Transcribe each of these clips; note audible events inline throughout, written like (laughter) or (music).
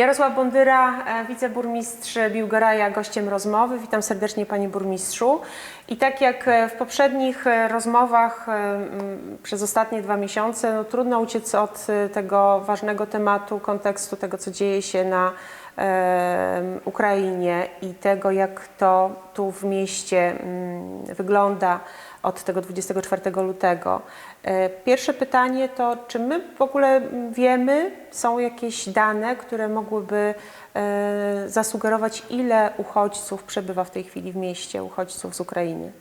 Jarosław Bondyra, e, wiceburmistrz Biłgoraja, gościem rozmowy. Witam serdecznie Panie Burmistrzu. I tak jak e, w poprzednich e, rozmowach przez ostatnie dwa miesiące, no, trudno uciec od tego ważnego tematu, kontekstu tego, co dzieje się na Ukrainie i tego, jak to tu w mieście wygląda od tego 24 lutego. E, Pierwsze pytanie to, czy my w ogóle wiemy, są jakieś dane, które mogłyby e, zasugerować, ile uchodźców przebywa w tej chwili w mieście, uchodźców z Ukrainy?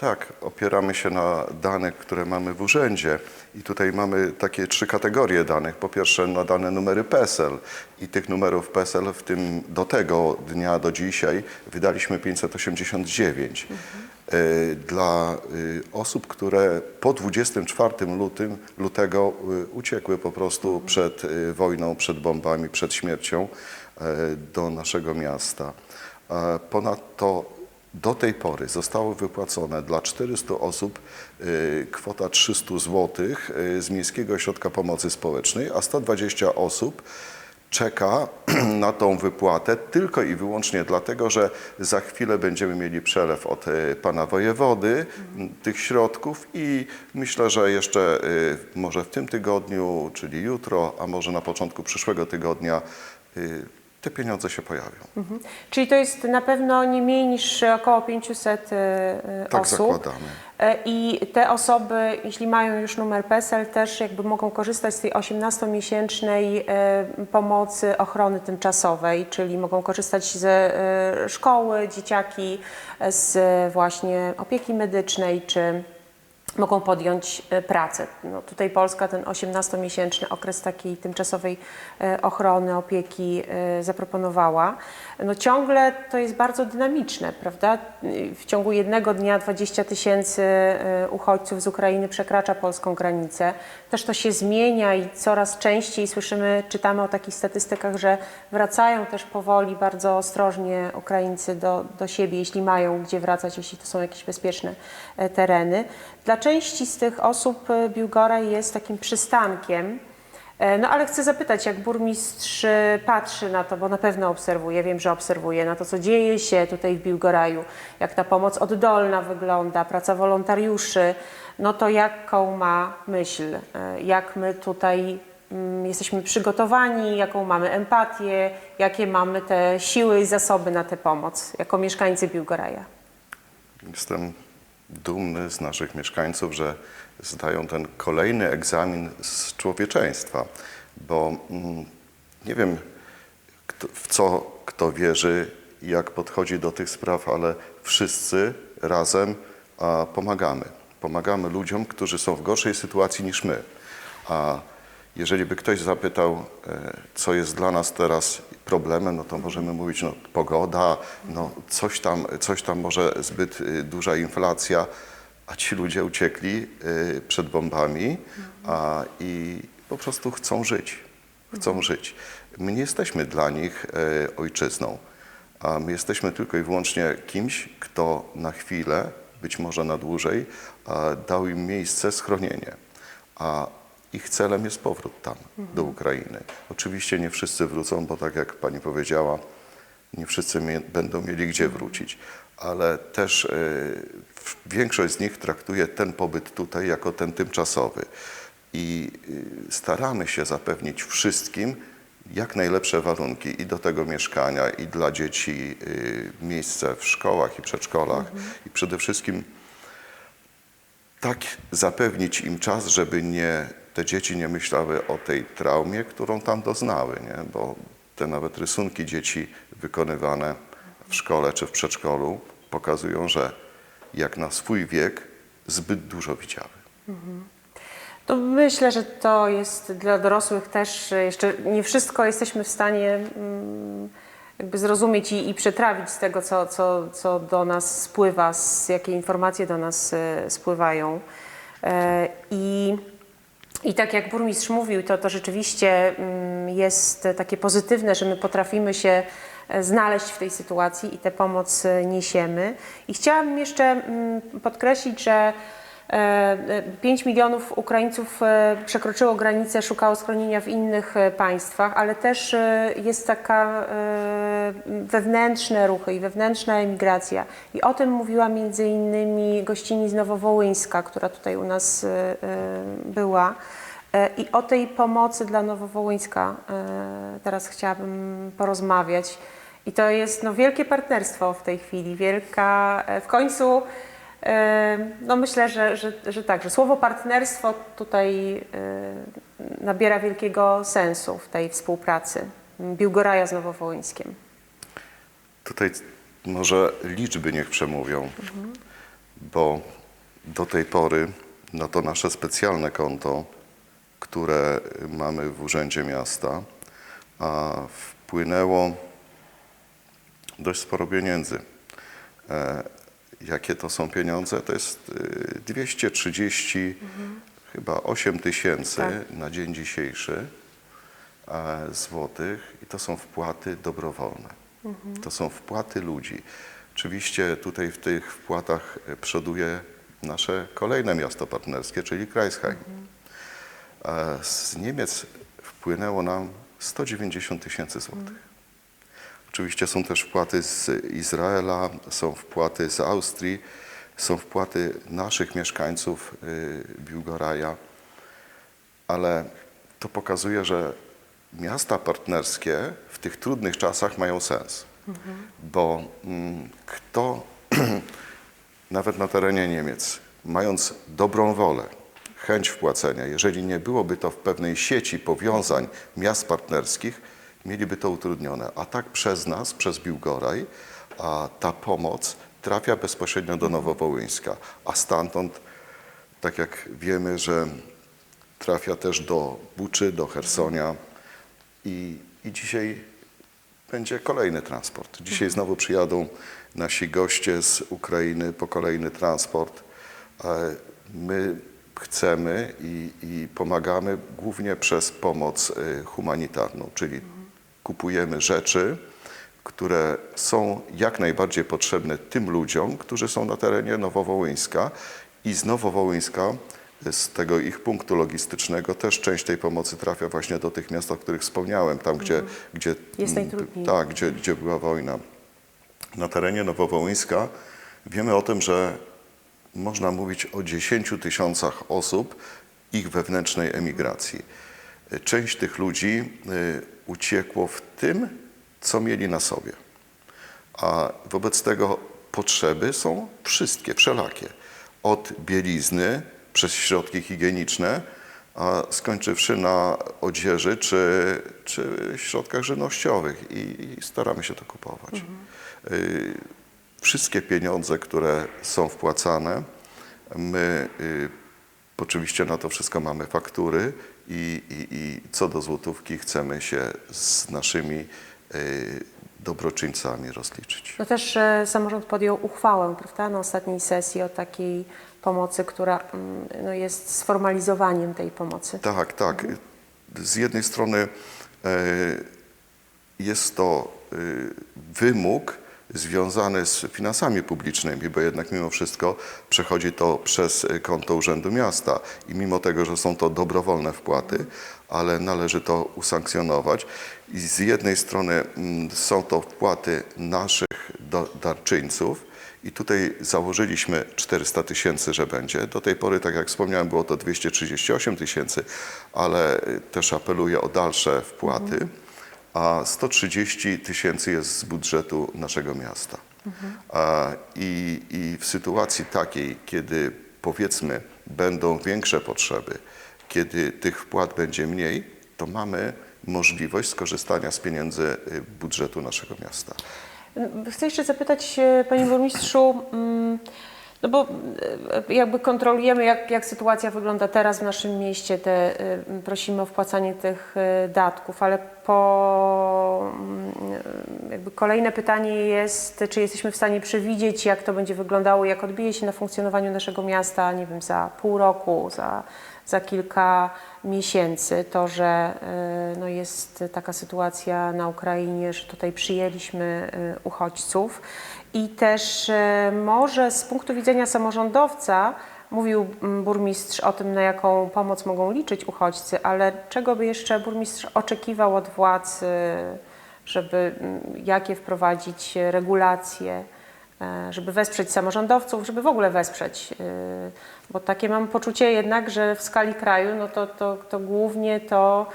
Tak, opieramy się na danych, które mamy w urzędzie i tutaj mamy takie trzy kategorie danych. Po pierwsze na dane numery PESEL i tych numerów PESEL w tym do tego dnia, do dzisiaj wydaliśmy 589. Y, Dla y, osób, które po 24 lutym, lutego y, uciekły po prostu przed y, wojną, przed bombami, przed śmiercią do naszego miasta. E, Ponadto do tej pory zostało wypłacone dla 400 osób y, kwota 300 zł z Miejskiego Ośrodka Pomocy Społecznej, a 120 osób czeka (clears throat) na tą wypłatę tylko i wyłącznie dlatego, że za chwilę będziemy mieli przelew od y, pana wojewody tych środków i myślę, że jeszcze y, może w tym tygodniu, czyli jutro, a może na początku przyszłego tygodnia y, te pieniądze się pojawią. Mhm. Czyli to jest na pewno nie mniej niż około 500 e, e, Tak osób. zakładamy. E, I te osoby, jeśli mają już numer PESEL, też jakby mogą korzystać z tej 18-miesięcznej e, pomocy ochrony tymczasowej, czyli mogą korzystać ze szkoły, dzieciaki, z właśnie opieki medycznej, czy mogą podjąć e, pracę. No, tutaj Polska ten 18-miesięczny okres takiej tymczasowej e, ochrony, opieki e, zaproponowała. No, ciągle to jest bardzo dynamiczne, prawda? W ciągu jednego dnia 20 tysięcy uchodźców z Ukrainy przekracza polską granicę. Też to się zmienia i coraz częściej słyszymy, czytamy o takich statystykach, że wracają też powoli, bardzo ostrożnie Ukraińcy do, do siebie, jeśli mają gdzie wracać, jeśli to są jakieś bezpieczne tereny. Dla części z tych osób e, Biłgoraj jest takim przystankiem. E, No ale chcę zapytać, jak burmistrz e, patrzy na to, bo na pewno obserwuje, wiem, że obserwuje na to, co dzieje się tutaj w Biłgoraju, jak ta pomoc oddolna wygląda, praca wolontariuszy, no to jaką ma myśl, e, jak my tutaj mm, jesteśmy przygotowani, jaką mamy empatię, jakie mamy te siły i zasoby na tę pomoc jako mieszkańcy Biłgoraja. Jestem dumny z naszych mieszkańców, że zdają ten kolejny egzamin z człowieczeństwa, bo mm, nie wiem w co kto wierzy, jak podchodzi do tych spraw, ale wszyscy razem pomagamy. Pomagamy ludziom, którzy są w gorszej sytuacji niż my. A jeżeli by ktoś zapytał, e, co jest dla nas teraz problemem, no to możemy mówić, no pogoda, no coś tam, coś tam może zbyt y, duża inflacja, a ci ludzie uciekli y, przed bombami a, i po prostu chcą żyć. Chcą żyć. My nie jesteśmy dla nich e, ojczyzną, a my jesteśmy tylko i wyłącznie kimś, kto na chwilę, być może na dłużej, dał im miejsce, schronienie. A ich celem jest powrót tam, do Ukrainy. Oczywiście nie wszyscy wrócą, bo tak jak pani powiedziała, nie wszyscy mie- będą mieli gdzie wrócić, ale też w- większość z nich traktuje ten pobyt tutaj jako ten tymczasowy. I y, staramy się zapewnić wszystkim jak najlepsze warunki i do tego mieszkania, i dla dzieci y, miejsce w szkołach i przedszkolach, i przede wszystkim tak zapewnić im czas, żeby nie, te dzieci nie myślały o tej traumie, którą tam doznały, nie? bo te nawet rysunki dzieci wykonywane w szkole czy w przedszkolu pokazują, że jak na swój wiek zbyt dużo widziały. To myślę, że to jest dla dorosłych też e, jeszcze nie wszystko jesteśmy w stanie mm, jakby zrozumieć i, i przetrawić z tego, co, co, co do nas spływa, z jakie informacje do nas e, spływają. E, I, I tak jak burmistrz mówił, to, to rzeczywiście mm, jest takie pozytywne, że my potrafimy się e, znaleźć w tej sytuacji i tę pomoc e, niesiemy. I chciałabym jeszcze mm, podkreślić, że 5 milionów Ukraińców e, przekroczyło granicę, szukało schronienia w innych e, państwach, ale też e, jest taka wewnętrzne ruchy i wewnętrzna emigracja. I o tym mówiła między innymi gościni z Nowowołyńska, która tutaj u nas była. I o tej pomocy dla Nowowołyńska teraz chciałabym porozmawiać. I to jest no, wielkie partnerstwo w tej chwili, wielka, w końcu, no myślę, że, że, że tak, że słowo partnerstwo tutaj e, nabiera wielkiego sensu w tej współpracy Biłgoraja z Nowowołyńskiem. Tutaj może liczby niech przemówią, bo do tej pory na to nasze specjalne konto, które mamy w Urzędzie Miasta, wpłynęło dość sporo pieniędzy. Jakie to są pieniądze? To jest y, 230, chyba 8 tysięcy Tak. na dzień dzisiejszy złotych i to są wpłaty dobrowolne. To są wpłaty ludzi. Oczywiście tutaj w tych wpłatach e, przoduje nasze kolejne miasto partnerskie, czyli Kreisheim. E, Z Niemiec wpłynęło nam 190 tysięcy złotych. Oczywiście są też wpłaty z Izraela, są wpłaty z Austrii, są wpłaty naszych mieszkańców y, Biłgoraja, ale to pokazuje, że miasta partnerskie w tych trudnych czasach mają sens, bo mm, kto (clears throat) nawet na terenie Niemiec, mając dobrą wolę, chęć wpłacenia, jeżeli nie byłoby to w pewnej sieci powiązań miast partnerskich, mieliby to utrudnione. A tak przez nas, przez Biłgoraj, a ta pomoc trafia bezpośrednio do Nowowołyńska, a stamtąd, tak jak wiemy, że trafia też do Buczy, do Hersonia i, i dzisiaj będzie kolejny transport. Dzisiaj znowu przyjadą nasi goście z Ukrainy po kolejny transport. E, My chcemy i, i pomagamy głównie przez pomoc e, humanitarną, czyli kupujemy rzeczy, które są jak najbardziej potrzebne tym ludziom, którzy są na terenie Nowowołyńska i z Nowowołyńska, z tego ich punktu logistycznego też część tej pomocy trafia właśnie do tych miast, o których wspomniałem, tam gdzie, gdzie, Jest najtrudniej. tak, gdzie, gdzie była wojna. Na terenie Nowowołyńska wiemy o tym, że można mówić o 10 tysiącach osób, ich wewnętrznej emigracji. Część tych ludzi y, uciekło w tym, co mieli na sobie. A wobec tego potrzeby są wszystkie, wszelakie. Od bielizny przez środki higieniczne, a skończywszy na odzieży czy, czy środkach żywnościowych i, staramy się to kupować. Y, Wszystkie pieniądze, które są wpłacane, my y, oczywiście na to wszystko mamy faktury i, i, i co do złotówki chcemy się z naszymi y, dobroczyńcami rozliczyć. No też e, samorząd podjął uchwałę prawda, na ostatniej sesji o takiej pomocy, która mm, no, jest sformalizowaniem tej pomocy. Tak, tak. Z jednej strony e, jest to e, wymóg związany z finansami publicznymi, bo jednak mimo wszystko przechodzi to przez konto Urzędu Miasta i mimo tego, że są to dobrowolne wpłaty, ale należy to usankcjonować. I z jednej strony mm, są to wpłaty naszych darczyńców, i tutaj założyliśmy 400 tysięcy, że będzie. Do tej pory, tak jak wspomniałem, było to 238 tysięcy, ale też apeluję o dalsze wpłaty, a 130 tysięcy jest z budżetu naszego miasta. A, i, I w sytuacji takiej, kiedy powiedzmy będą większe potrzeby, kiedy tych wpłat będzie mniej, to mamy możliwość skorzystania z pieniędzy y, budżetu naszego miasta. Chcę jeszcze zapytać e, Panie Burmistrzu, mm, no bo e, jakby kontrolujemy, jak, jak sytuacja wygląda teraz w naszym mieście, te, e, prosimy o wpłacanie tych e, datków, ale po mm, jakby kolejne pytanie jest, czy jesteśmy w stanie przewidzieć, jak to będzie wyglądało, jak odbije się na funkcjonowaniu naszego miasta, nie wiem, za pół roku, za, za kilka miesięcy, to, że no jest taka sytuacja na Ukrainie, że tutaj przyjęliśmy uchodźców i też y, może z punktu widzenia samorządowca Mówił mm, burmistrz o tym, na jaką pomoc mogą liczyć uchodźcy, ale czego by jeszcze burmistrz oczekiwał od władz, y, żeby mm, jakie wprowadzić regulacje, e, żeby wesprzeć samorządowców, żeby w ogóle wesprzeć? Bo takie mam poczucie jednak, że w skali kraju no to, to, to głównie to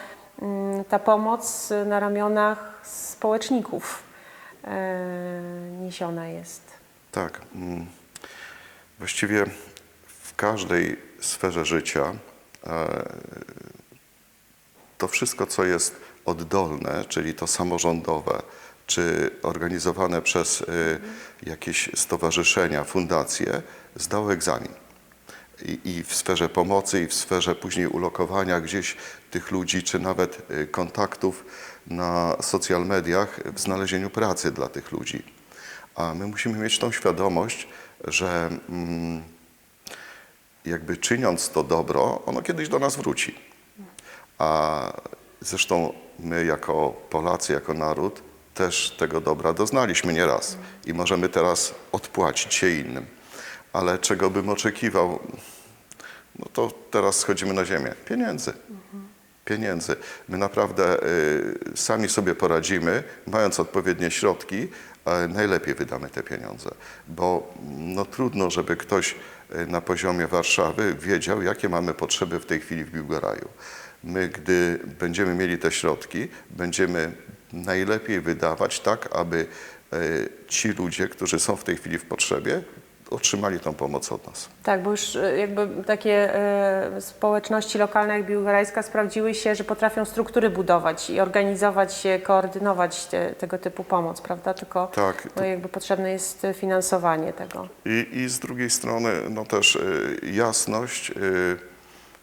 mm, ta pomoc na ramionach społeczników e, niesiona jest. Tak. mm, Właściwie w każdej sferze życia e, to wszystko, co jest oddolne, czyli to samorządowe, czy organizowane przez e, jakieś stowarzyszenia, fundacje, zdało egzamin. I, I w sferze pomocy, i w sferze później ulokowania gdzieś tych ludzi, czy nawet e, kontaktów na social mediach w znalezieniu pracy dla tych ludzi. A my musimy mieć tą świadomość, że mm, jakby czyniąc to dobro, ono kiedyś do nas wróci. A zresztą my jako Polacy, jako naród też tego dobra doznaliśmy nieraz i możemy teraz odpłacić się innym. Ale czego bym oczekiwał, no to teraz schodzimy na ziemię. Pieniędzy. Pieniędzy. My naprawdę y, sami sobie poradzimy, mając odpowiednie środki, najlepiej wydamy te pieniądze. Bo no, trudno, żeby ktoś y, na poziomie Warszawy wiedział, jakie mamy potrzeby w tej chwili w Biłgoraju. My, gdy będziemy mieli te środki, będziemy najlepiej wydawać tak, aby e, ci ludzie, którzy są w tej chwili w potrzebie, otrzymali tą pomoc od nas. Tak, bo już e, jakby takie e, społeczności lokalne jak Biłgorajska sprawdziły się, że potrafią struktury budować i organizować się, koordynować te, tego typu pomoc, prawda? Tylko Tak, no, jakby potrzebne jest finansowanie tego. I, I z drugiej strony no też jasność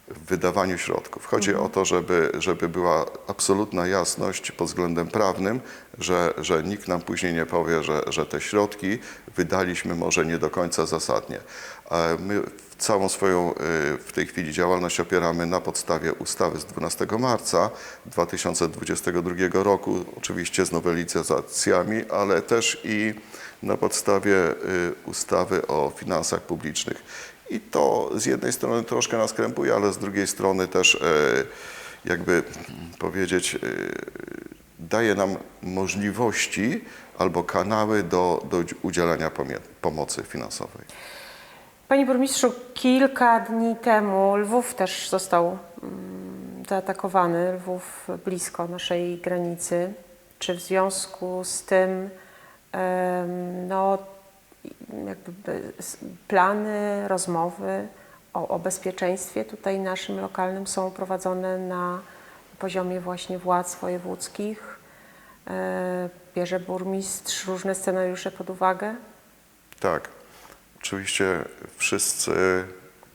w wydawaniu środków. Chodzi o to, żeby, żeby była absolutna jasność pod względem prawnym, że, że nikt nam później nie powie, że, że te środki wydaliśmy może nie do końca zasadnie. A My całą swoją y, w tej chwili działalność opieramy na podstawie ustawy z 12 marca 2022 roku, oczywiście z nowelizacjami, ale też i na podstawie y, ustawy o finansach publicznych. I to z jednej strony troszkę nas krępuje, ale z drugiej strony też e, jakby powiedzieć, e, daje nam możliwości albo kanały do, do udzielania pomocy finansowej. Panie burmistrzu, kilka dni temu Lwów też został mm, zaatakowany, Lwów blisko naszej granicy. Czy w związku z tym no, jakby plany, rozmowy o, o bezpieczeństwie tutaj naszym lokalnym są prowadzone na poziomie właśnie władz wojewódzkich? E, Bierze burmistrz różne scenariusze pod uwagę? Tak, oczywiście wszyscy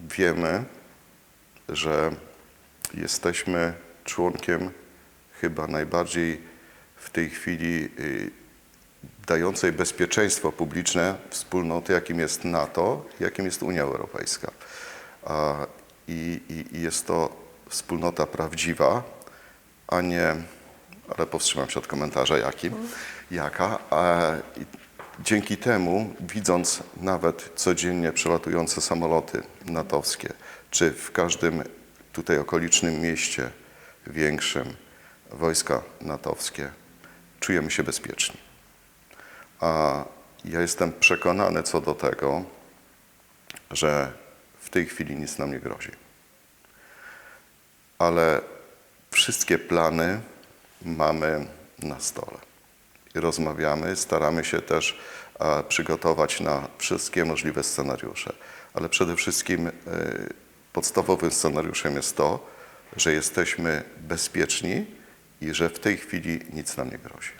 wiemy, że jesteśmy członkiem chyba najbardziej w tej chwili y, dającej bezpieczeństwo publiczne wspólnoty, jakim jest NATO, jakim jest Unia Europejska. I, i, jest to wspólnota prawdziwa, a nie, ale powstrzymam się od komentarza jakim, jaka. A, i dzięki temu, widząc nawet codziennie przelatujące samoloty natowskie, czy w każdym tutaj okolicznym mieście większym wojska natowskie, czujemy się bezpieczni. A ja jestem przekonany co do tego, że w tej chwili nic nam nie grozi. Ale wszystkie plany mamy na stole. I rozmawiamy, staramy się też e, przygotować na wszystkie możliwe scenariusze. Ale przede wszystkim e, podstawowym scenariuszem jest to, że jesteśmy bezpieczni i że w tej chwili nic nam nie grozi.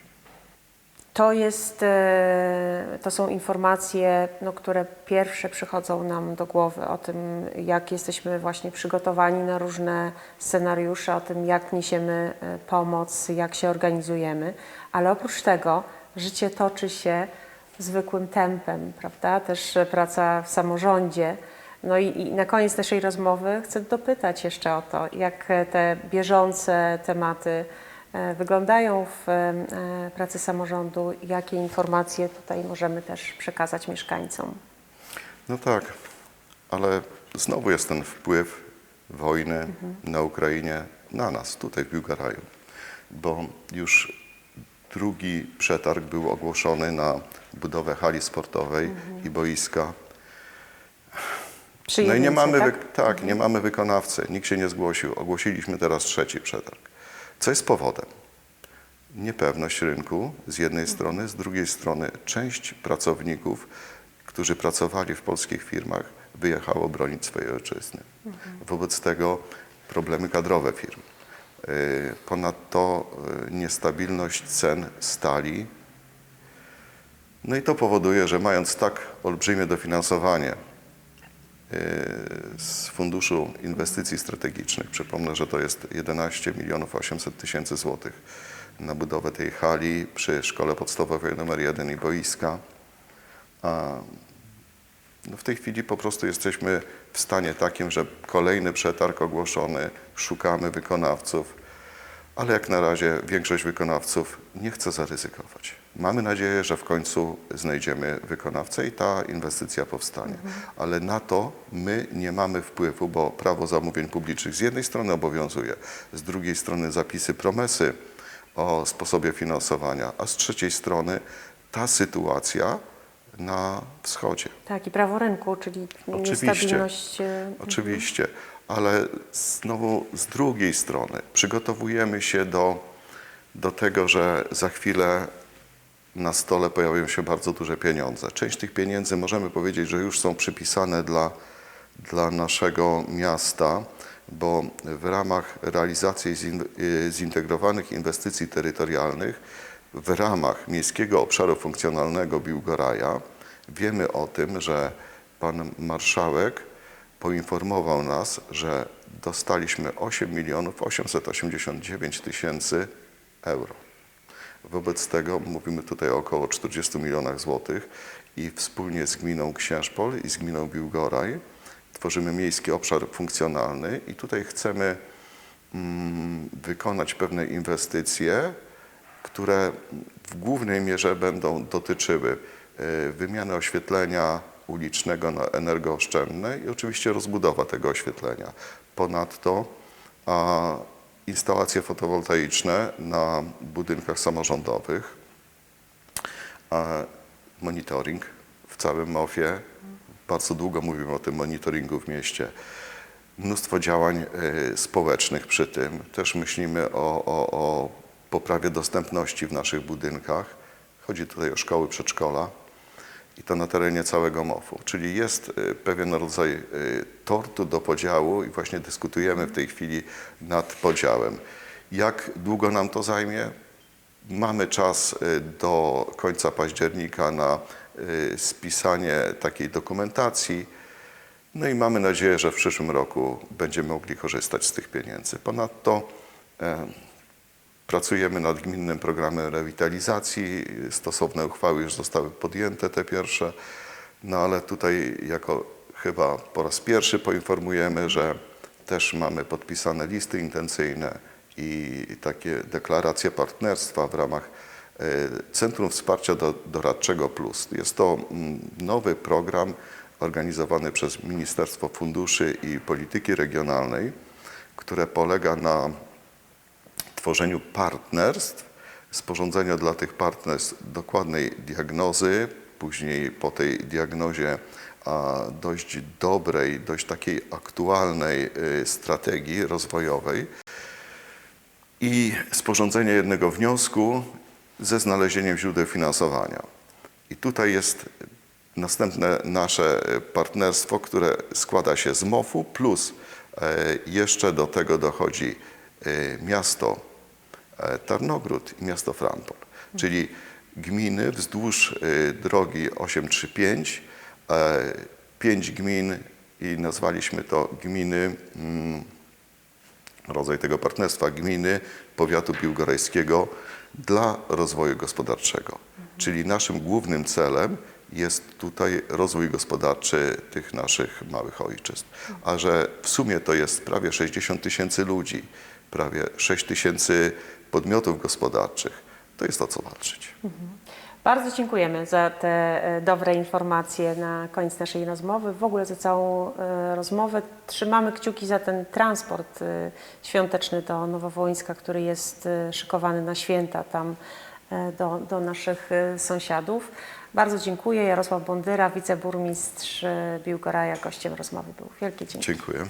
To, jest, e, to są informacje, no, które pierwsze przychodzą nam do głowy o tym, jak jesteśmy właśnie przygotowani na różne scenariusze, o tym, jak niesiemy e, pomoc, jak się organizujemy. Ale oprócz tego życie toczy się zwykłym tempem, prawda? Też e, praca w samorządzie. No i, i na koniec naszej rozmowy chcę dopytać jeszcze o to, jak te bieżące tematy wyglądają w e, pracy samorządu, jakie informacje tutaj możemy też przekazać mieszkańcom. No tak, ale znowu jest ten wpływ wojny na Ukrainie na nas, tutaj w Biłgaraju, bo już drugi przetarg był ogłoszony na budowę hali sportowej i boiska. No i nie mamy, tak? tak, nie mamy wykonawcy, nikt się nie zgłosił. Ogłosiliśmy teraz trzeci przetarg. Co jest powodem? Niepewność rynku z jednej strony, z drugiej strony część pracowników, którzy pracowali w polskich firmach, wyjechało bronić swojej ojczyzny. Wobec tego problemy kadrowe firm. Y, Ponadto y, niestabilność cen stali. No i to powoduje, że mając tak olbrzymie dofinansowanie z Funduszu Inwestycji Strategicznych. Przypomnę, że to jest 11 milionów 800 tysięcy złotych na budowę tej hali przy szkole podstawowej nr 1 i boiska. A no w tej chwili po prostu jesteśmy w stanie takim, że kolejny przetarg ogłoszony, szukamy wykonawców, ale jak na razie większość wykonawców nie chce zaryzykować. Mamy nadzieję, że w końcu znajdziemy wykonawcę i ta inwestycja powstanie. Ale na to my nie mamy wpływu, bo prawo zamówień publicznych z jednej strony obowiązuje, z drugiej strony zapisy promesy o sposobie finansowania, a z trzeciej strony ta sytuacja na wschodzie. Tak, i prawo rynku, czyli Oczywiście. niestabilność. e, Oczywiście, ale znowu z drugiej strony przygotowujemy się do, do tego, że za chwilę na stole pojawią się bardzo duże pieniądze. Część tych pieniędzy możemy powiedzieć, że już są przypisane dla, dla naszego miasta, bo w ramach realizacji y, zintegrowanych inwestycji terytorialnych w ramach Miejskiego Obszaru Funkcjonalnego Biłgoraja wiemy o tym, że pan marszałek poinformował nas, że dostaliśmy 8 milionów 889 tysięcy euro. Wobec tego mówimy tutaj o około 40 milionach złotych i wspólnie z gminą Księżpol i z gminą Biłgoraj tworzymy miejski obszar funkcjonalny i tutaj chcemy mm, wykonać pewne inwestycje, które w głównej mierze będą dotyczyły e, wymiany oświetlenia ulicznego na energooszczędne i oczywiście rozbudowa tego oświetlenia. Ponadto a, instalacje fotowoltaiczne na budynkach samorządowych, monitoring w całym MOFie. Bardzo długo mówimy o tym monitoringu w mieście. Mnóstwo działań y, społecznych przy tym. Też myślimy o, o, o poprawie dostępności w naszych budynkach. Chodzi tutaj o szkoły, przedszkola i to na terenie całego MOF-u. Czyli jest y, pewien rodzaj y, tortu do podziału i właśnie dyskutujemy w tej chwili nad podziałem. Jak długo nam to zajmie? Mamy czas y, do końca października na spisanie takiej dokumentacji. No i mamy nadzieję, że w przyszłym roku będziemy mogli korzystać z tych pieniędzy. Ponadto pracujemy nad gminnym programem rewitalizacji. Stosowne uchwały już zostały podjęte, te pierwsze. No ale tutaj jako chyba po raz pierwszy poinformujemy, że też mamy podpisane listy intencyjne i takie deklaracje partnerstwa w ramach e, Centrum Wsparcia do, Doradczego Plus. Jest to mm, nowy program organizowany przez Ministerstwo Funduszy i Polityki Regionalnej, które polega na tworzeniu partnerstw, sporządzeniu dla tych partnerstw dokładnej diagnozy, później po tej diagnozie dość dobrej, dość takiej aktualnej y, strategii rozwojowej i sporządzenie jednego wniosku ze znalezieniem źródeł finansowania. I tutaj jest następne nasze partnerstwo, które składa się z MOF-u, plus e, jeszcze do tego dochodzi e, miasto Tarnogród i miasto Frankfurt, czyli gminy wzdłuż e, drogi 835, e, pięć gmin i nazwaliśmy to gminy mm, rodzaj tego partnerstwa gminy powiatu biłgorajskiego dla rozwoju gospodarczego. Czyli naszym głównym celem jest tutaj rozwój gospodarczy tych naszych małych ojczyzn. A że w sumie to jest prawie 60 tysięcy ludzi, prawie 6 tysięcy podmiotów gospodarczych, to jest o co walczyć. Bardzo dziękujemy za te e, dobre informacje na koniec naszej rozmowy, w ogóle za całą e, rozmowę. Trzymamy kciuki za ten transport e, świąteczny do Nowowołyńska, który jest szykowany na święta tam do, do naszych sąsiadów. Bardzo dziękuję. Jarosław Bondyra, wiceburmistrz Biłgoraja, gościem rozmowy był. Wielkie dzięki. Dziękuję.